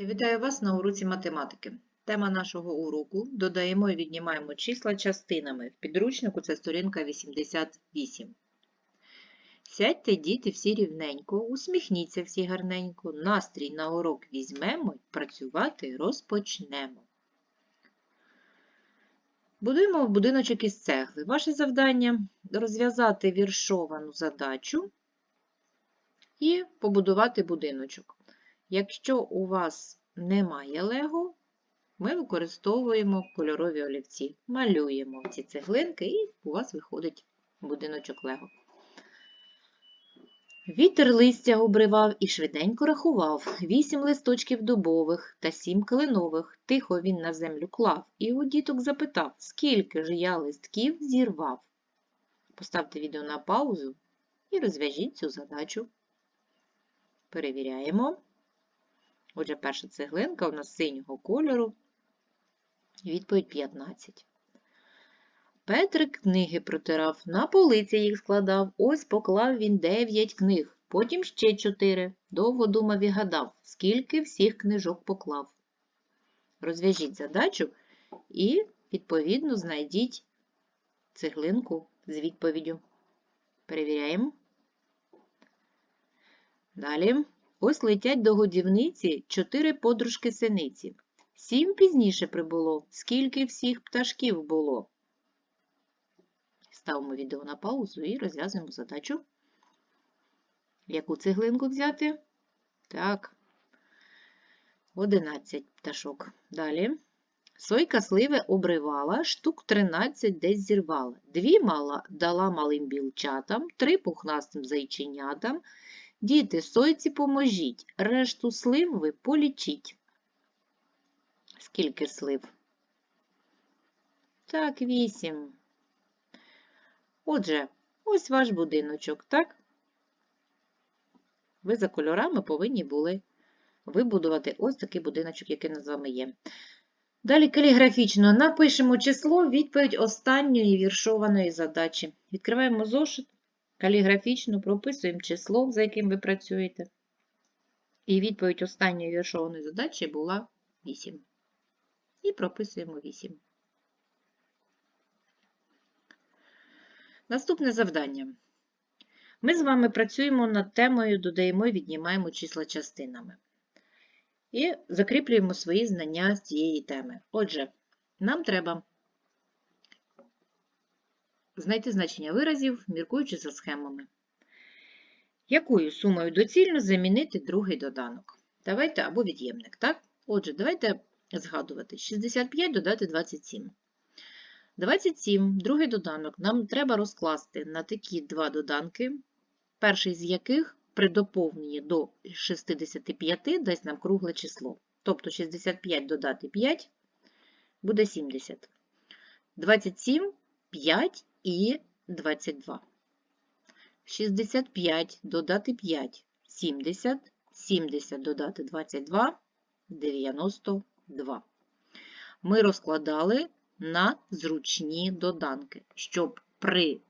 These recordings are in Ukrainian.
Вітаю вас на уроці математики. Тема нашого уроку – додаємо і віднімаємо числа частинами. В підручнику це сторінка 88. Сядьте, діти, всі рівненько, усміхніться всі гарненько, настрій на урок візьмемо, працювати розпочнемо. Будуємо будиночок із цегли. Ваше завдання – розв'язати віршовану задачу і побудувати будиночок. Якщо у вас немає лего, ми використовуємо кольорові олівці. Малюємо ці цеглинки і у вас виходить будиночок лего. Вітер листя обривав і швиденько рахував. Вісім листочків дубових та сім кленових. Тихо він на землю клав і у діток запитав, скільки ж я листків зірвав. Поставте відео на паузу і розв'яжіть цю задачу. Перевіряємо. Отже, перша цеглинка у нас синього кольору. Відповідь 15. Петрик книги протирав, на полиці їх складав. Ось поклав він 9 книг, потім ще 4. Довго думав і гадав, скільки всіх книжок поклав. Розв'яжіть задачу і, відповідно, знайдіть цеглинку з відповіддю. Перевіряємо. Далі. Ось летять до годівниці чотири подружки синиці. Сім пізніше прибуло, скільки всіх пташків було. Ставимо відео на паузу і розв'язуємо задачу. Яку цеглинку взяти? Так, 11 пташок. Далі. Сойка сливи обривала, штук 13 десь зірвала. Дві мала дала малим білчатам, три пухнастим зайченятам, Діти, сойці поможіть, решту слив ви полічіть. Скільки слив? Так, вісім. Отже, ось ваш будиночок, так? Ви за кольорами повинні були вибудувати ось такий будиночок, який з вами є. Далі каліграфічно напишемо число, відповідь останньої віршованої задачі. Відкриваємо зошит. Каліграфічно прописуємо число, за яким ви працюєте. І відповідь останньої віршованої задачі була 8. І прописуємо 8. Наступне завдання. Ми з вами працюємо над темою додаємо і віднімаємо числа частинами. І закріплюємо свої знання з цієї теми. Отже, нам треба Знайти значення виразів, міркуючи за схемами. Якою сумою доцільно замінити другий доданок? Давайте або від'ємник, так? Отже, давайте згадувати. 65 додати 27. 27, другий доданок, нам треба розкласти на такі два доданки, перший з яких при доповненні до 65 дасть нам кругле число. Тобто 65 додати 5 буде 70. 27, 5 і 22. 65 додати 5 70, 70 додати 22 92. Ми розкладали на зручні доданки, щоб при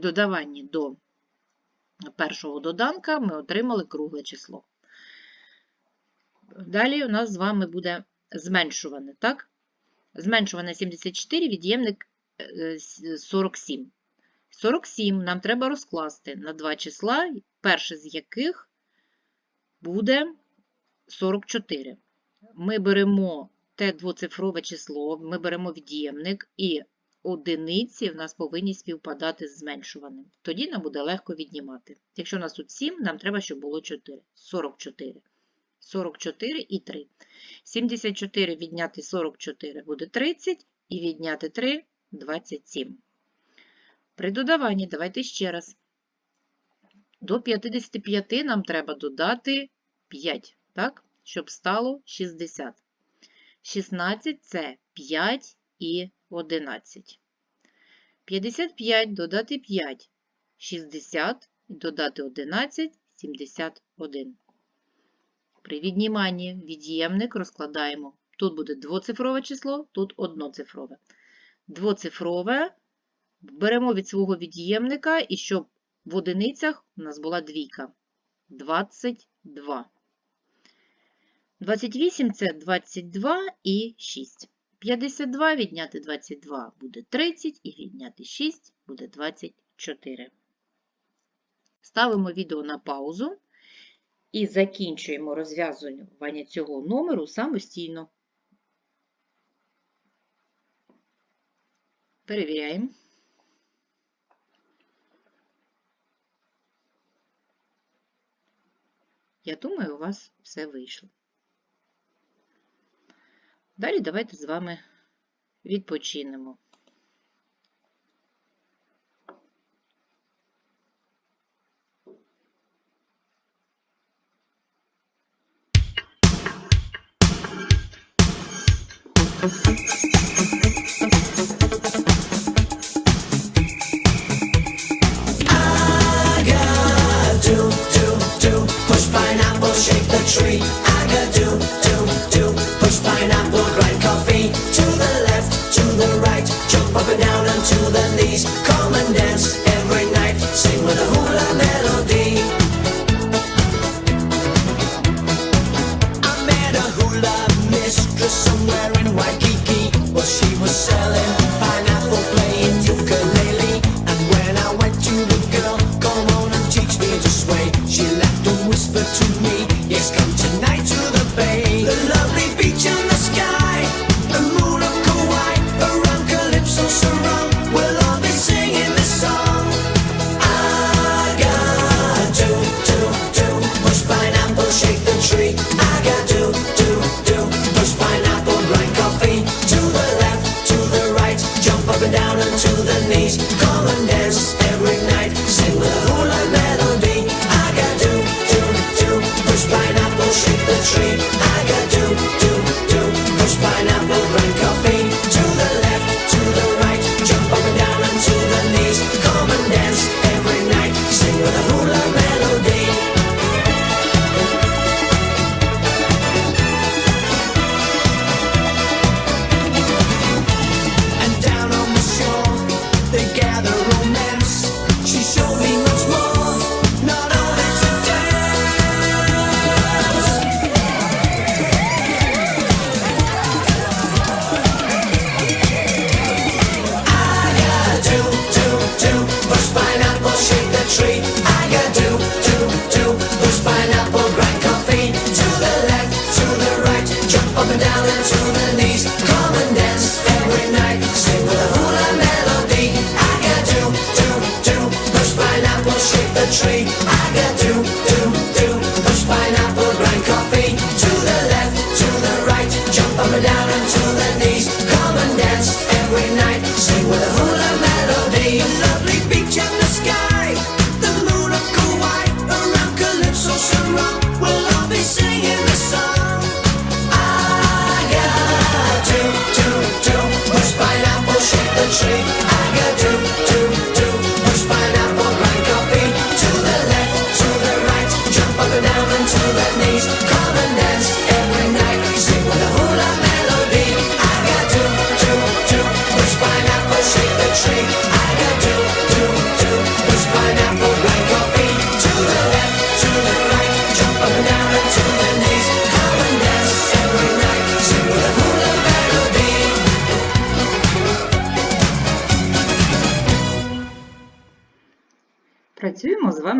додаванні до першого доданка ми отримали кругле число. Далі у нас з вами буде зменшуване, так? Зменшуване 74, від'ємник 47. 47 нам треба розкласти на два числа, перше з яких буде 44. Ми беремо те двоцифрове число, ми беремо від'ємник і одиниці в нас повинні співпадати з зменшуваним. Тоді нам буде легко віднімати. Якщо у нас тут 7, нам треба, щоб було 4. 44. 44 і 3. 74 відняти 44 буде 30, і відняти 3 27. При додаванні давайте ще раз. До 55 нам треба додати 5, так? щоб стало 60. 16 це 5 і 11. 55 додати 5, 60 додати 11, 71. При відніманні від'ємник розкладаємо. Тут буде двоцифрове число, тут одноцифрове двоцифрове, беремо від свого від'ємника, і щоб в одиницях у нас була двійка. 22. 28 це 22 і 6. 52 відняти 22 буде 30, і відняти 6 буде 24. Ставимо відео на паузу і закінчуємо розв'язування цього номеру самостійно. Перевіряємо. Я думаю, у вас все вийшло. Далі давайте з вами відпочинемо. Thank. Street.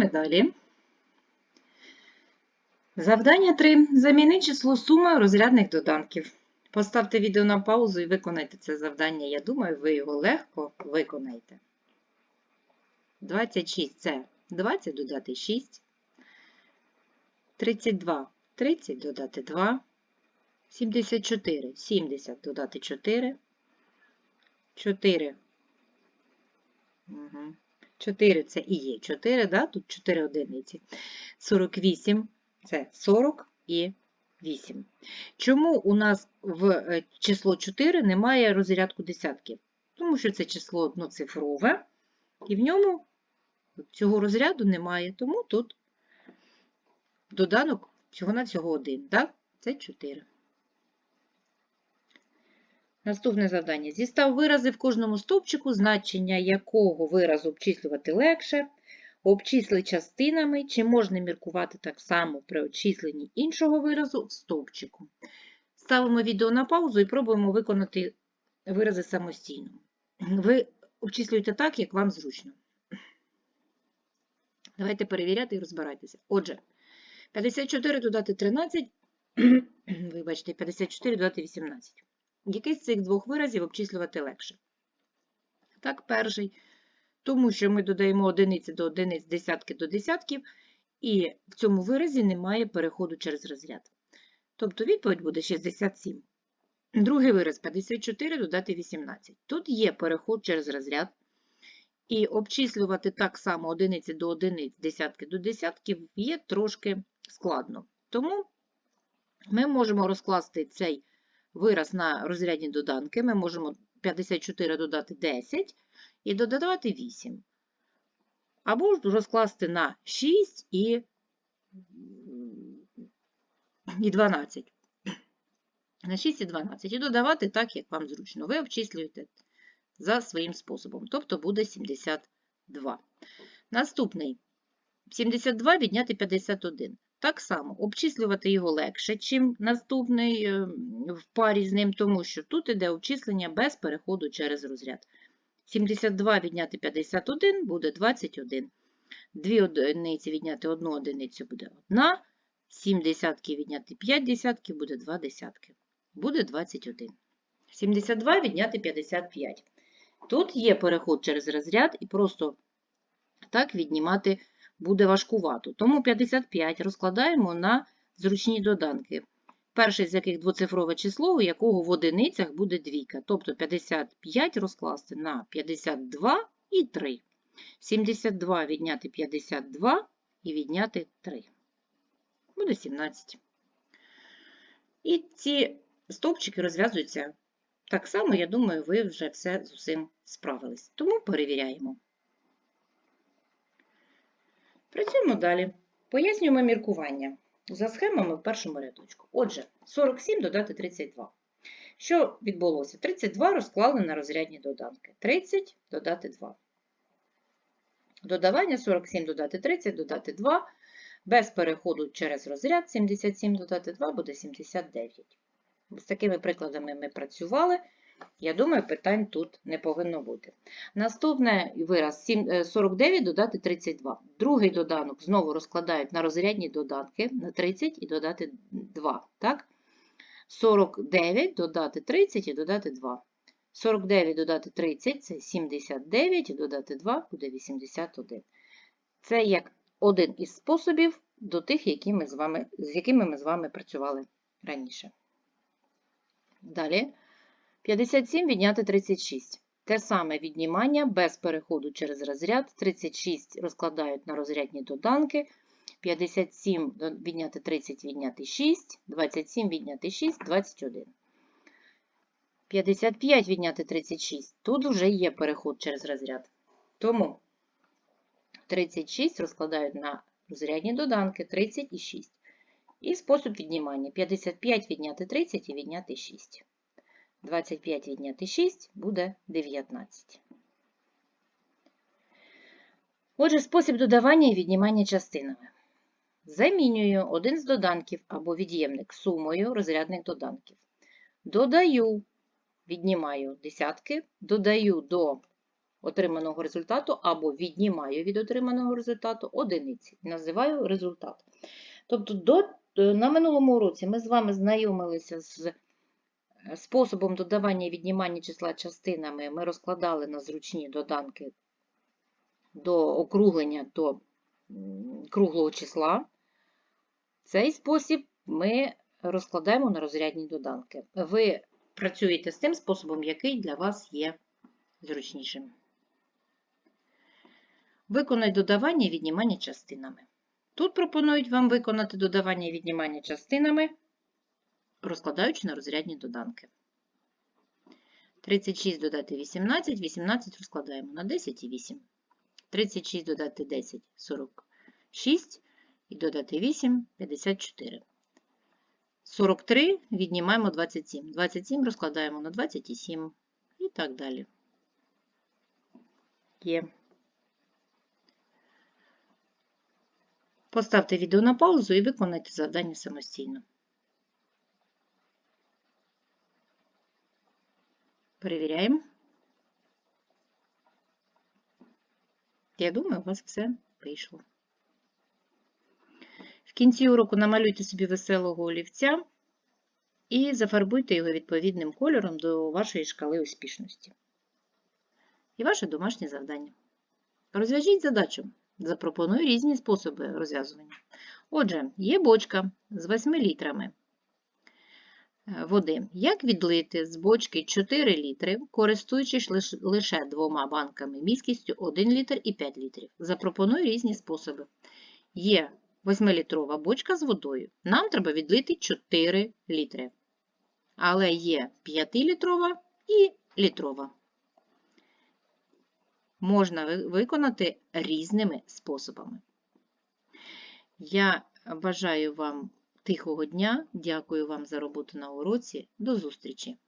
Йдемо далі. Завдання 3. Заміни число суми розрядних доданків. Поставте відео на паузу і виконайте це завдання. Я думаю, ви його легко виконаєте. 26 це 20 додати 6. 32 30 додати 2. 74 70 додати 4. 4. Угу. 4 це і є 4, да? тут 4 одиниці. 48 це 40 і 8. Чому у нас в е, число 4 немає розрядку десятків? Тому що це число одноцифрове, і в ньому цього розряду немає, тому тут доданок всього-навсього 1, да? це 4. Наступне завдання. Зістав вирази в кожному стовпчику, значення якого виразу обчислювати легше, обчисли частинами, чи можна міркувати так само при обчисленні іншого виразу в стовпчику. Ставимо відео на паузу і пробуємо виконати вирази самостійно. Ви обчислюєте так, як вам зручно. Давайте перевіряти і розбирайтеся. Отже, 54 додати 13, вибачте, 54 додати 18. Який з цих двох виразів обчислювати легше? Так, перший. Тому що ми додаємо одиниці до одиниць, десятки до десятків, і в цьому виразі немає переходу через розряд. Тобто відповідь буде 67. Другий вираз 54 додати 18. Тут є переход через розряд. І обчислювати так само одиниці до одиниць, десятки до десятків є трошки складно. Тому ми можемо розкласти цей вираз на розрядні доданки. Ми можемо 54 додати 10 і додавати 8. Або ж розкласти на 6 і, і 12. На 6 і 12. І додавати так, як вам зручно. Ви обчислюєте за своїм способом, тобто буде 72. Наступний 72 відняти 51. Так само обчислювати його легше, чим наступний е, в парі з ним, тому що тут іде обчислення без переходу через розряд. 72 відняти 51 буде 21. Дві одиниці відняти одну одиницю буде 1. 7 десятків відняти 5 десятків буде 2 десятки. Буде 21. 72 відняти 55. Тут є переход через розряд, і просто так віднімати буде важкувато. Тому 55 розкладаємо на зручні доданки. Перший з яких двоцифрове число, у якого в одиницях буде двійка. Тобто 55 розкласти на 52 і 3. 72 відняти 52 і відняти 3. Буде 17. І ці стовпчики розв'язуються так само, я думаю, ви вже все з усім справились. Тому перевіряємо. Працюємо далі. Пояснюємо міркування за схемами в першому рядочку. Отже, 47 додати 32. Що відбулося? 32 розклали на розрядні доданки. 30 додати 2. Додавання 47 додати 30, додати 2. Без переходу через розряд 77 додати 2 буде 79. З такими прикладами ми працювали. Я думаю, питань тут не повинно бути. Наступний вираз 49 додати 32. Другий доданок знову розкладають на розрядні додатки на 30 і додати 2. Так? 49 додати 30 і додати 2. 49 додати 30 це 79, і додати 2 буде 81. Це як один із способів до тих, які ми з, вами, з якими ми з вами працювали раніше. Далі 57 відняти 36. Те саме віднімання без переходу через розряд. 36 розкладають на розрядні доданки. 57 відняти 30 відняти 6, 27 відняти 6, 21. 55 відняти 36. Тут вже є переход через розряд. Тому 36 розкладають на розрядні доданки 30 і 6. І спосіб віднімання 55 відняти 30 і відняти 6. 25 відняти 6 буде 19. Отже, спосіб додавання і віднімання частинами. Замінюю один з доданків або від'ємник сумою розрядних доданків. Додаю, віднімаю десятки, додаю до отриманого результату або віднімаю від отриманого результату одиниці. Називаю результат. Тобто, до, на минулому уроці ми з вами знайомилися з способом додавання і віднімання числа частинами. Ми розкладали на зручні доданки до округлення до круглого числа. Цей спосіб ми розкладаємо на розрядні доданки. Ви працюєте з тим способом, який для вас є зручнішим. Виконай додавання і віднімання частинами. Тут пропонують вам виконати додавання і віднімання частинами, розкладаючи на розрядні доданки. 36 додати 18, 18 розкладаємо на 10 і 8. 36 додати 10 46 і додати 8 54. 43 віднімаємо 27. 27 розкладаємо на 27 і так далі. Є. Поставте відео на паузу і виконайте завдання самостійно. Перевіряємо. Я думаю, у вас все вийшло. В кінці уроку намалюйте собі веселого олівця і зафарбуйте його відповідним кольором до вашої шкали успішності. І ваше домашнє завдання. Розв'яжіть задачу. Запропоную різні способи розв'язування. Отже, є бочка з 8 літрами води. Як відлити з бочки 4 літри, користуючись лише двома банками міськістю 1 літр і 5 літрів? Запропоную різні способи. Є 8-літрова бочка з водою. Нам треба відлити 4 літри. Але є 5-літрова і літрова. Можна виконати різними способами. Я бажаю вам тихого дня, дякую вам за роботу на уроці. До зустрічі!